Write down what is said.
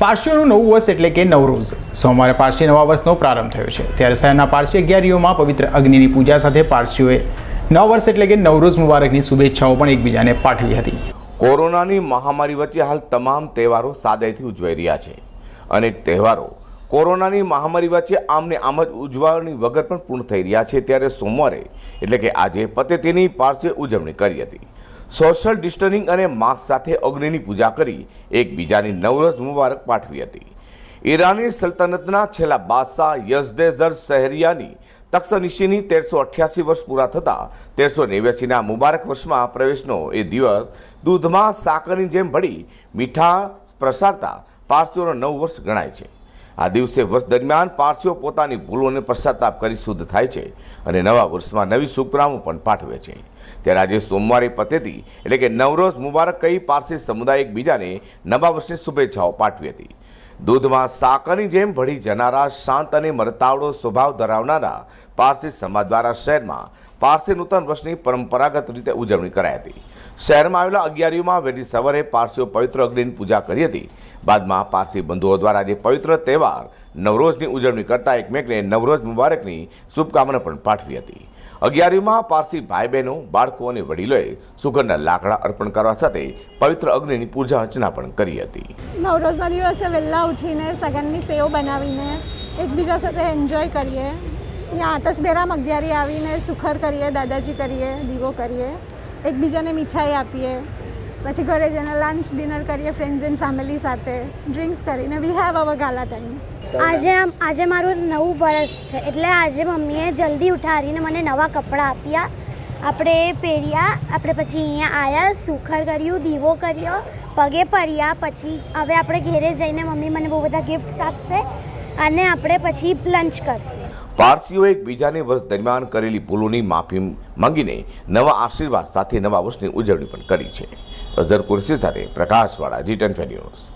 પારસીઓનું નવું વર્ષ એટલે કે નવરોઝ સોમવારે પારસી નવા વર્ષનો પ્રારંભ થયો છે. ત્યારે શહેરના પારસી અગિયારીઓમાં પવિત્ર અગ્નિની પૂજા સાથે પારસીઓએ નવ વર્ષ એટલે કે નવરોઝ મુબારકની શુભેચ્છાઓ પણ એકબીજાને પાઠવી હતી. કોરોનાની મહામારી વચ્ચે હાલ તમામ તહેવારો સાદાઈથી ઉજવાઈ રહ્યા છે. અનેક તહેવારો કોરોનાની મહામારી વચ્ચે આમને આમ જ ઉજવણી વગર પણ પૂર્ણ થઈ રહ્યા છે. ત્યારે સોમવારે એટલે કે આજે પતે તેની પારસીએ ઉજવણી કરી હતી. સોશિયલ ડિસ્ટન્સિંગ અને માસ્ક સાથે અગ્નિની પૂજા કરી એકબીજાની નવરોઝ મુબારક પાઠવી હતી. ઈરાની સલ્તનતના છેલ્લા બાદશાહ યઝદેઝર શહેરિયાની તક્ષનિશીની તેરસો અઠ્યાસી વર્ષ પૂરા થતાં તેરસો નેવ્યાસીના મુબારક વર્ષમાં પ્રવેશનો એ દિવસ દૂધમાં સાકરની જેમ ભળી મીઠા પ્રસારતા પારસીઓનો નવ વર્ષ ગણાય છે. આ દિવસે વર્ષ દરમિયાન પારસીઓ પોતાની ભૂલોને પશ્ચાતાપ કરી શુદ્ધ થાય છે અને નવા વર્ષમાં નવી શુભકામો પણ પાઠવે છે. ત્યારે આજે સોમવારે પતેતી એટલે કે નવરોજ મુબારક કહી પારસી સમુદાય એકબીજાને નવા વર્ષની શુભેચ્છાઓ પાઠવી હતી. દૂધમાં સાકરની જેમ ભળી જનારા, શાંત અને મરતાવડો સ્વભાવ ધરાવનારા પારસી સમાજ દ્વારા શહેરમાં પારસી નૂતન વર્ષની પરંપરાગત રીતે ઉજવણી કરાઈ હતી. શહેરમાં આવેલા અગિયારીઓમાં વહેલી સવારે પારસીઓ પવિત્ર અગ્નિની પૂજા કરી હતી. બાદમાં પારસી બંધુઓ દ્વારા આજે પવિત્ર તહેવાર નવરોજની ઉજવણી કરતા એકમેકને નવરોજ મુબારકની શુભકામના પણ પાઠવી હતી. અગિયારીમાં પારસી ભાઈ બહેનો બાળકો અને વડીલોએ સુગંધના લાકડા અર્પણ કરવા સાથે પવિત્ર અગ્નિની પૂજા અર્ચના પણ કરી હતી. નવરોજના દિવસે વહેલા ઉઠીને સગનની સેવ બનાવીને એકબીજા સાથે એન્જોય કરીએ. ત્યાં આતશબેરામ અગિયારી આવીને સુખર કરીએ, દાદાજી કરીએ, દીવો કરીએ. એકબીજાને મીઠાઈ આપીએ પછી ઘરે જઈને લંચ ડિનર કરીએ ફ્રેન્ડ્સ એન્ડ ફેમિલી સાથે ડ્રિંક્સ કરીને. We have our gala time આજે આમ- આજે મારું નવું વરસ છે એટલે આજે મમ્મીએ જલ્દી ઉઠાડીને મને નવા કપડાં આપ્યા. આપણે પહેર્યા આપણે પછી અહીંયા આવ્યા સુખર કર્યું દીવો કર્યો પગે પડ્યા પછી હવે આપણે ઘેરે જઈને મમ્મી મને બહુ બધા ગિફ્ટ્સ આપશે. અને આપણે પછી લંચ કરશું. પારસીઓ એકબીજાને વર્ષ દરમિયાન કરેલી ભૂલોની માફી માંગીને નવા આશીર્વાદ સાથે નવા વર્ષની ઉજવણી પણ કરી છે. અઝર કુરશી સાથે પ્રકાશવાળા રિટર્ન ટેન ન્યૂઝ.